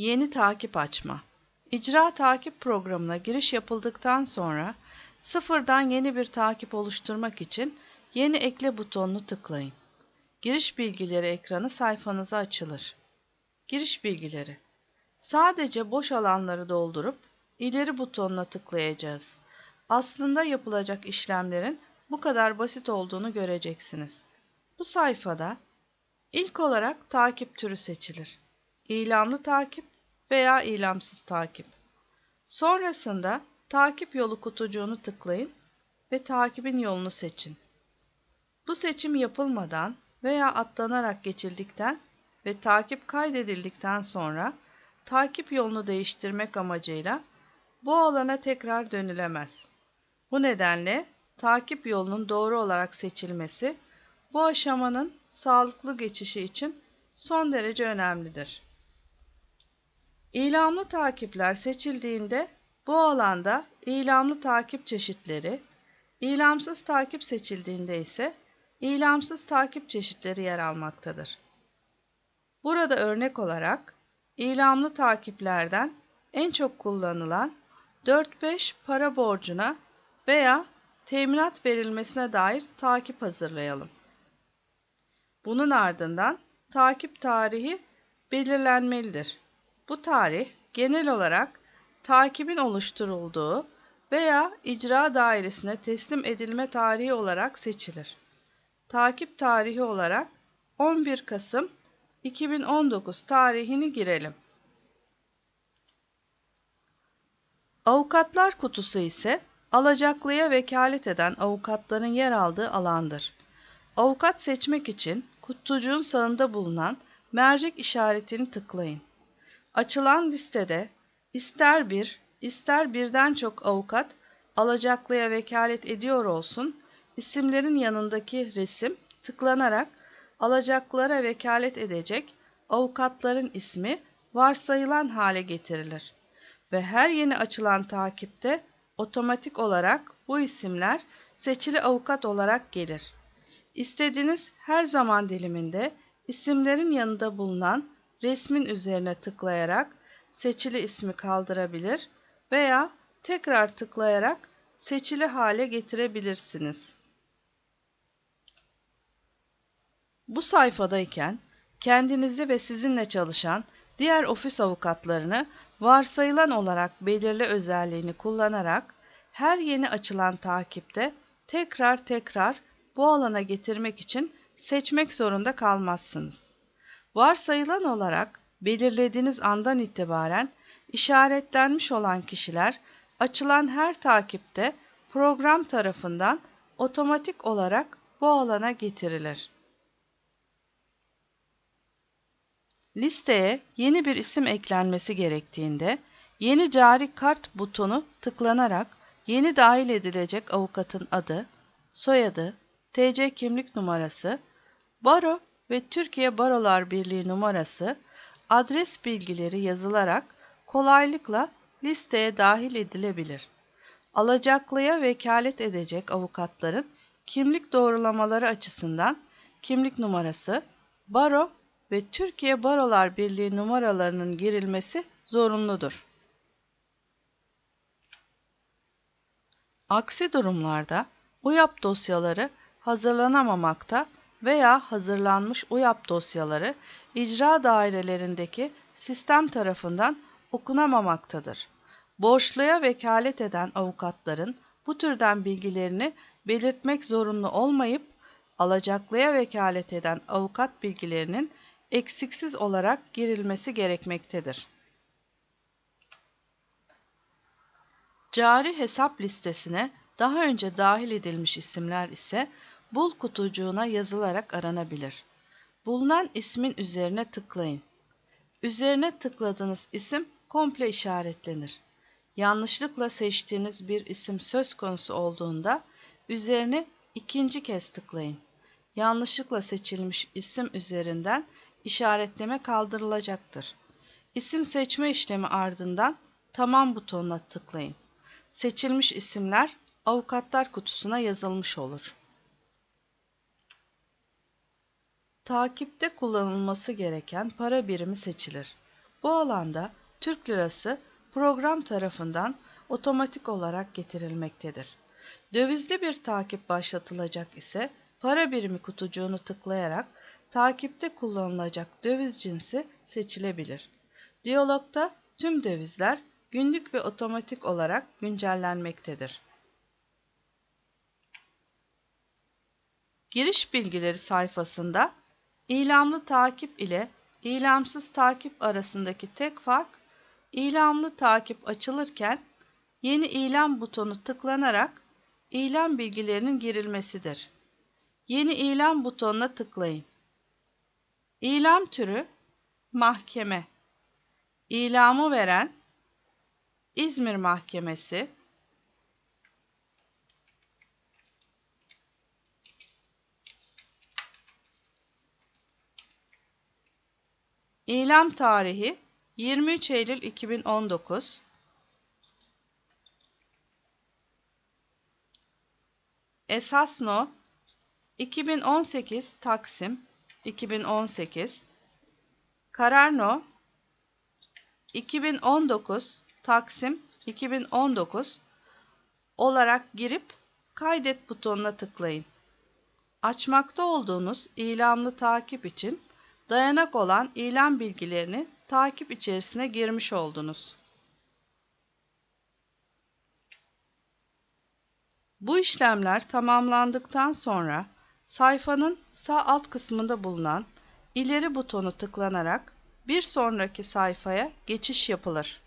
Yeni takip açma. İcra takip programına giriş yapıldıktan sonra sıfırdan yeni bir takip oluşturmak için Yeni ekle butonunu tıklayın. Giriş bilgileri ekranı sayfanıza açılır. Giriş bilgileri. Sadece boş alanları doldurup ileri butonuna tıklayacağız. Aslında yapılacak işlemlerin bu kadar basit olduğunu göreceksiniz. Bu sayfada ilk olarak takip türü seçilir. İlamlı takip veya ilamsız takip. Sonrasında takip yolu kutucuğunu tıklayın ve takibin yolunu seçin. Bu seçim yapılmadan veya atlanarak geçildikten ve takip kaydedildikten sonra takip yolunu değiştirmek amacıyla bu alana tekrar dönülemez. Bu nedenle takip yolunun doğru olarak seçilmesi bu aşamanın sağlıklı geçişi için son derece önemlidir. İlamlı takipler seçildiğinde bu alanda ilamlı takip çeşitleri, ilamsız takip seçildiğinde ise ilamsız takip çeşitleri yer almaktadır. Burada örnek olarak ilamlı takiplerden en çok kullanılan 4-5 para borcuna veya teminat verilmesine dair takip hazırlayalım. Bunun ardından takip tarihi belirlenmelidir. Bu tarih genel olarak takibin oluşturulduğu veya icra dairesine teslim edilme tarihi olarak seçilir. Takip tarihi olarak 11 Kasım 2019 tarihini girelim. Avukatlar kutusu ise alacaklıya vekalet eden avukatların yer aldığı alandır. Avukat seçmek için kutucuğun sağında bulunan mercek işaretini tıklayın. Açılan listede ister bir, ister birden çok avukat alacaklıya vekalet ediyor olsun, isimlerin yanındaki resim tıklanarak alacaklılara vekalet edecek avukatların ismi varsayılan hale getirilir ve her yeni açılan takipte otomatik olarak bu isimler seçili avukat olarak gelir. İstediğiniz her zaman diliminde isimlerin yanında bulunan resmin üzerine tıklayarak seçili ismi kaldırabilir veya tekrar tıklayarak seçili hale getirebilirsiniz. Bu sayfadayken kendinizi ve sizinle çalışan diğer ofis avukatlarını varsayılan olarak belirli özelliğini kullanarak her yeni açılan takipte tekrar tekrar bu alana getirmek için seçmek zorunda kalmazsınız. Varsayılan olarak belirlediğiniz andan itibaren işaretlenmiş olan kişiler açılan her takipte program tarafından otomatik olarak bu alana getirilir. Listeye yeni bir isim eklenmesi gerektiğinde yeni cari kart butonu tıklanarak yeni dahil edilecek avukatın adı, soyadı, TC kimlik numarası, baro ve Türkiye Barolar Birliği numarası, adres bilgileri yazılarak kolaylıkla listeye dahil edilebilir. Alacaklıya vekalet edecek avukatların kimlik doğrulamaları açısından kimlik numarası, baro ve Türkiye Barolar Birliği numaralarının girilmesi zorunludur. Aksi durumlarda UYAP dosyaları hazırlanamamakta veya hazırlanmış UYAP dosyaları icra dairelerindeki sistem tarafından okunamamaktadır. Borçluya vekalet eden avukatların bu türden bilgilerini belirtmek zorunlu olmayıp alacaklıya vekalet eden avukat bilgilerinin eksiksiz olarak girilmesi gerekmektedir. Cari hesap listesine daha önce dahil edilmiş isimler ise bul kutucuğuna yazılarak aranabilir. Bulunan ismin üzerine tıklayın. Üzerine tıkladığınız isim komple işaretlenir. Yanlışlıkla seçtiğiniz bir isim söz konusu olduğunda üzerine ikinci kez tıklayın. Yanlışlıkla seçilmiş isim üzerinden işaretleme kaldırılacaktır. İsim seçme işlemi ardından Tamam butonuna tıklayın. Seçilmiş isimler avukatlar kutusuna yazılmış olur. Takipte kullanılması gereken para birimi seçilir. Bu alanda Türk lirası program tarafından otomatik olarak getirilmektedir. Dövizli bir takip başlatılacak ise para birimi kutucuğunu tıklayarak takipte kullanılacak döviz cinsi seçilebilir. Diyalogda tüm dövizler günlük ve otomatik olarak güncellenmektedir. Giriş bilgileri sayfasında ilamlı takip ile ilamsız takip arasındaki tek fark ilamlı takip açılırken yeni ilan butonu tıklanarak ilan bilgilerinin girilmesidir. Yeni ilan butonuna tıklayın. İlam türü mahkeme. İlamı veren İzmir Mahkemesi İlam tarihi 23 Eylül 2019 Esas no 2018 Taksim 2018 Karar no 2019 Taksim 2019 olarak girip kaydet butonuna tıklayın. Açmakta olduğunuz ilamlı takip için dayanak olan ilan bilgilerini takip içerisine girmiş oldunuz. Bu işlemler tamamlandıktan sonra sayfanın sağ alt kısmında bulunan ileri butonu tıklanarak bir sonraki sayfaya geçiş yapılır.